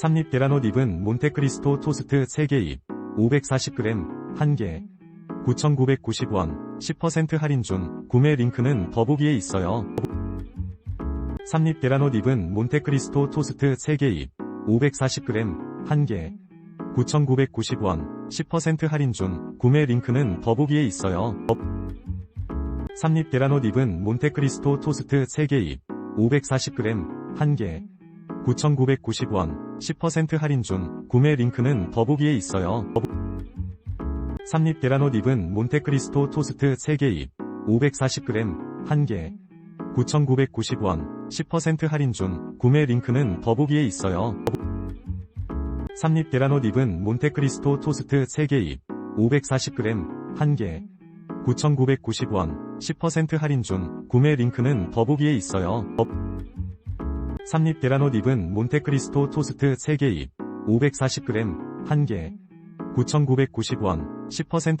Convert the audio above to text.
삼립 계란옷 잎은 몬테크리스토 토스트 3개 잎 540g 1개 9,990원 10% 할인 중 구매 링크는 더보기에 있어요. 삼립 계란옷 잎은 몬테크리스토 토스트 3개 잎 540g 1개 9,990원 10% 할인 중 구매 링크는 더보기에 있어요. 삼립 계란옷 잎은 몬테크리스토 토스트 3개 잎 540g 1개 9,990원 10% 할인 중 구매 링크는 더보기에 있어요. 삼립 계란옷 잎은 몬테크리스토 토스트 3개 잎 540g 1개 9,990원 10% 할인 중 구매 링크는 더보기에 있어요. 삼립 계란옷 잎은 몬테크리스토 토스트 3개 잎 540g 1개 9,990원 10% 할인 중 구매 링크는 더보기에 있어요. 삼립 계란옷 잎은 몬테크리스토 토스트 3개 잎 540g 1개. 9,990원 10%